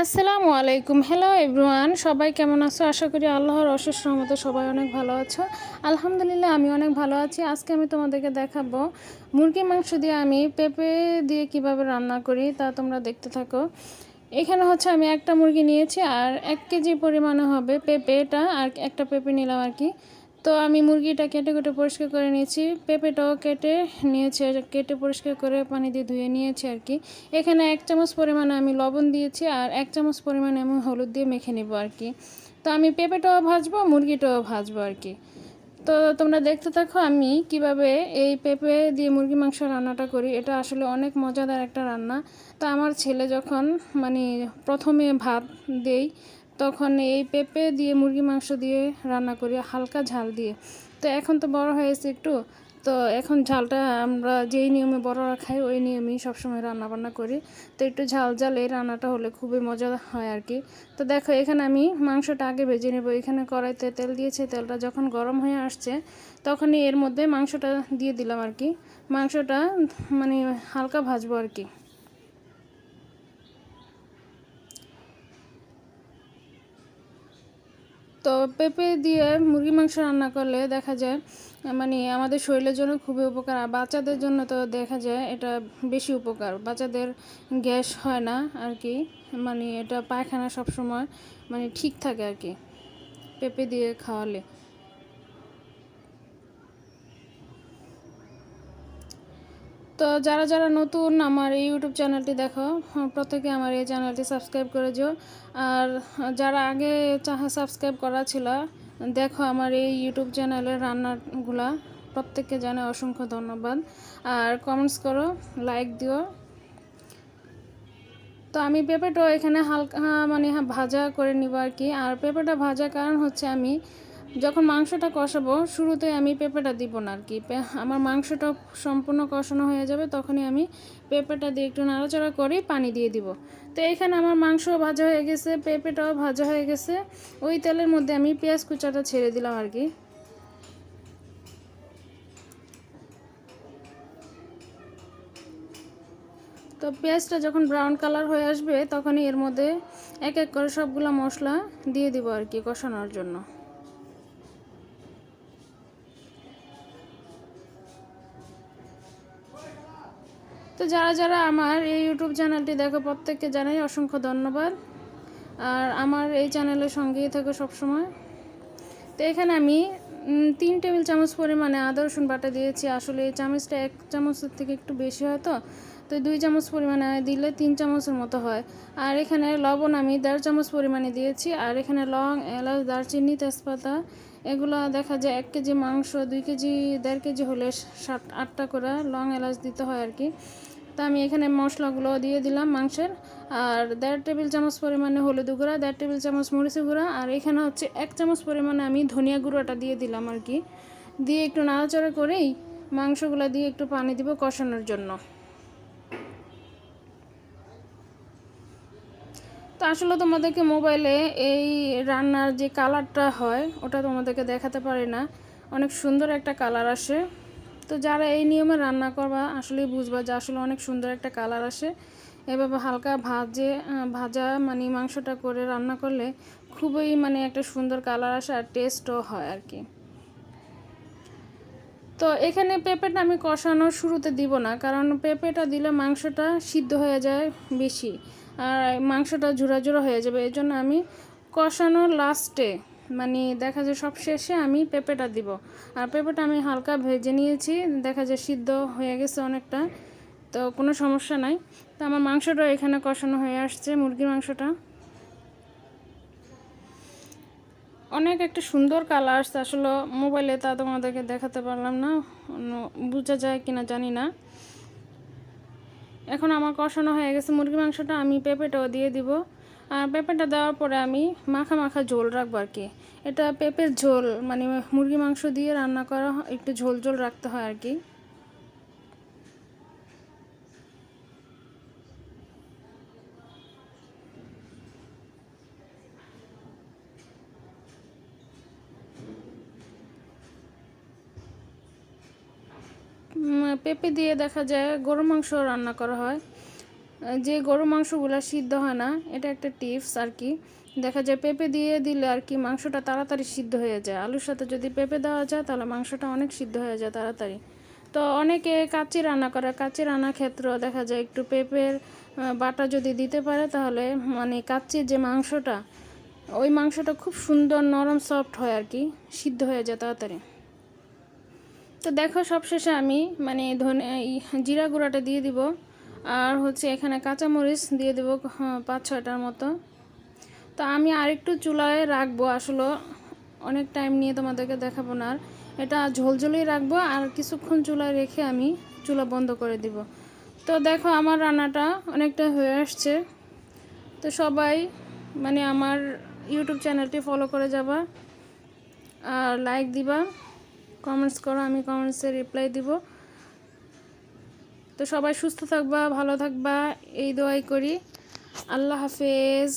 আসসালামু আলাইকুম। Hello everyone সবাই কেমন আছো? আশা করি আল্লাহর অশেষ রহমতে সবাই অনেক ভালো আছো। আলহামদুলিল্লাহ, আমি অনেক ভালো আছি। আজকে আমি তোমাদেরকে দেখাবো মুরগি মাংস দিয়ে আমি পেঁপে দিয়ে কীভাবে রান্না করি তা তোমরা দেখতে থাকো। এখানে হচ্ছে আমি একটা মুরগি নিয়েছি আর এক কেজি পরিমাণে হবে পেঁপেটা আর একটা পেঁপে নিলাম আর কি। তো আমি মুরগিটা কেটে কেটে পরিষ্কার করে নিয়েছি। পেঁপেটাও কেটে নিয়েছি কেটে পরিষ্কার করে পানি দিয়ে ধুয়ে নিয়েছি আর কি। এখানে এক চামচ পরিমাণে আমি লবণ দিয়েছি আর এক চামচ পরিমাণে আমি হলুদ দিয়ে মেখে নেব আর কি। তো আমি পেঁপেটাও ভাজবো, মুরগিটাও ভাজবো আর কি। তো তোমরা দেখতে থাকো আমি কীভাবে এই পেঁপে দিয়ে মুরগি মাংস রান্নাটা করি। এটা আসলে অনেক মজাদার একটা রান্না। তো আমার ছেলে যখন মানে প্রথমে ভাত দেই তখন এই পেঁপে দিয়ে, মুরগি মাংস দিয়ে রান্না করি, হালকা ঝাল দিয়ে। তো এখন তো বড় হয়েছে একটু। তো এখন ঝালটা আমরা যেই নিয়মে বড়রা খাই, ওই নিয়মেই সবসময় রান্না বান্না করি। তো একটু ঝাল ঝাল এই রান্নাটা হলে খুবই মজা হয় আর কি। তো দেখো, এখানে আমি মাংসটা আগে ভেজে নেব। এখানে কড়াইতে তেল দিয়েছে। তেলটা যখন গরম হয়ে আসছে, তখনই এর মধ্যে মাংসটা দিয়ে দিলাম আর কি। মাংসটা মানে হালকা ভাজবো আর কি। তো পেঁপে দিয়ে মুরগি মাংস রান্না করলে দেখা যায় মানে আমাদের শরীরের জন্য খুবই উপকার। আর বাচ্চাদের জন্য তো দেখা যায় এটা বেশি উপকার। বাচ্চাদের গ্যাস হয় না আর কি মানে এটা পায়খানা সবসময় মানে ঠিক থাকে আর কি পেঁপে দিয়ে খাওয়ালে। তো যারা যারা নতুন আমার এই ইউটিউব চ্যানেলটি দেখো প্রত্যেকে আমার এই চ্যানেলটি সাবস্ক্রাইব করে যেও আর যারা আগে চাহা সাবস্ক্রাইব করা ছিল, দেখো আমার এই ইউটিউব চ্যানেলের রান্নাগুলা। প্রত্যেককে জানে অসংখ্য ধন্যবাদ। আর কমেন্টস করো লাইক দিও। তো আমি পেঁপেটাও এখানে হালকা মানে ভাজা করে নিব আর কি। আর পেঁপেটা ভাজার কারণ হচ্ছে আমি যখন মাংসটা কষাবো, শুরুতে আমি পেঁপেটা দিব না আর কি আমার মাংসটা সম্পূর্ণ কষানো হয়ে যাবে, তখনই আমি পেঁপেটা দিয়ে একটু নাড়াচাড়া করে পানি দিয়ে দিব। তো এখানে আমার মাংস ভাজা হয়ে গেছে, পেঁপেটাও ভাজা হয়ে গেছে। ওই তেলের মধ্যে আমি পেঁয়াজ কুচাটা ছেড়ে দিলাম আর কি তো পেঁয়াজটা যখন ব্রাউন কালার হয়ে আসবে, তখনই এর মধ্যে এক এক করে সবগুলো মশলা দিয়ে দিব আর কি কষানোর জন্য। তো যারা যারা আমার এই ইউটিউব চ্যানেলটি দেখো, প্রত্যেককে জানাই অসংখ্য ধন্যবাদ। আর আমার এই চ্যানেলের সঙ্গেই থাকো সবসময়। তো এখানে আমি তিন টেবিল চামচ পরিমাণে আদা, রসুন বাটা দিয়েছি। আসলে এই চামচটা এক চামচের থেকে একটু বেশি হয় তো। তো দুই চামচ পরিমাণে দিলে তিন চামচের মতো হয়। আর এখানে লবণ আমি দেড় চামচ পরিমাণে দিয়েছি। আর এখানে লং, এলাচ, দারচিনি, তেজপাতা, এগুলো দেখা যায় এক কেজি মাংস, দুই কেজি, দেড় কেজি হলে সাত, আটটা করে লং এলাচ দিতে হয় আর কি। তা আমি এখানে মশলাগুলো দিয়ে দিলাম মাংসের। আর দেড় টেবিল চামচ পরিমাণে হলুদ গুঁড়া, দেড় টেবিল চামচ মরিচ গুঁড়া, আর এখানে হচ্ছে এক চামচ পরিমাণে আমি ধনিয়া গুঁড়োটা দিয়ে দিলাম আর কি। দিয়ে একটু নাড়াচাড়া করেই মাংসগুলো দিয়ে একটু পানি দিব কষানোর জন্য। তো আসলে তোমাদেরকে মোবাইলে এই রান্নার যে কালারটা হয়, ওটা তোমাদেরকে দেখাতে পারি না। অনেক সুন্দর একটা কালার আসে। তো যারা এই নিয়মে রান্না করবা, আসলেই বুঝবা যে আসলে অনেক সুন্দর একটা কালার আসে। এভাবে হালকা ভাজে ভাজা মানে মাংসটা করে রান্না করলে খুবই মানে একটা সুন্দর কালার আসে আর টেস্টও হয় আর কি। তো এখানে পেঁপেটা আমি কষানো শুরুতে দিব না, কারণ পেঁপেটা দিলে মাংসটা সিদ্ধ হয়ে যায় বেশি, আর মাংসটা ঝুরা ঝুরা হয়ে যাবে। এই জন্য আমি কষানোর লাস্টে মানে দেখা যায় সব শেষে আমি পেঁপেটা দিব। আর পেঁপেটা আমি হালকা ভেজে নিয়েছি, দেখা যায় সিদ্ধ হয়ে গেছে অনেকটা, তো কোনো সমস্যা নাই। তো আমার মাংসটা এখানে কষানো হয়ে আসছে, মুরগির মাংসটা। অনেক একটা সুন্দর কালার আসছে আসলে মোবাইলে তা তোমাদেরকে দেখাতে পারলাম না বোঝা যায় কিনা জানি না। এখন আমার কষানো হয়ে গেছে মুরগি মাংসটা, আমি পেঁপেটাও দিয়ে দিব। আর পেঁপেটা দেওয়ার পরে আমি মাখা মাখা ঝোল রাখব আর কি। এটা পেঁপের ঝোল মানে মুরগি মাংস দিয়ে রান্না করা একটু ঝোল ঝোল রাখতে হয় আর কি। পেঁপে দিয়ে দেখা যায় গরু মাংস রান্না করা হয়। যে গরু মাংসগুলো সিদ্ধ হয় না, এটা একটা টিপস আর কি। দেখা যায় পেঁপে দিয়ে দিলে আর কি মাংসটা তাড়াতাড়ি সিদ্ধ হয়ে যায়। আলুর সাথে যদি পেঁপে দেওয়া যায়, তাহলে মাংসটা অনেক সিদ্ধ হয়ে যায় তাড়াতাড়ি। তো অনেকে কাচ্চি রান্না করে। কাচ্চি রান্নার ক্ষেত্রেও দেখা যায় একটু পেঁপের বাটা যদি দিতে পারে, তাহলে মানে কাচ্চির যে মাংসটা, ওই মাংসটা খুব সুন্দর নরম সফট হয় আর কি, সিদ্ধ হয়ে যায় তাড়াতাড়ি। তো দেখো সবশেষে আমি মানে ধনে জিরা গুঁড়াটা দিয়ে দিব। আর হচ্ছে এখানে কাঁচামরিচ দিয়ে দেবো হ্যাঁ, পাঁচ ছয়টার মতো। তো আমি আরেকটু চুলায় রাখব আসলে অনেক টাইম নিয়ে তোমাদেরকে দেখাবো না। আর এটা ঝোলঝোলেই রাখব আর কিছুক্ষণ চুলায় রেখে আমি চুলা বন্ধ করে দিব। তো দেখো আমার রান্নাটা অনেকটা হয়ে আসছে। তো সবাই মানে আমার ইউটিউব চ্যানেলটি ফলো করে যাবা আর লাইক দিবা। কমেন্টস করো আমি কমেন্টসে রিপ্লাই দিব। তো সবাই সুস্থ থাকবা ভালো থাকবা এই দোয়াই করি। আল্লাহ হাফেজ।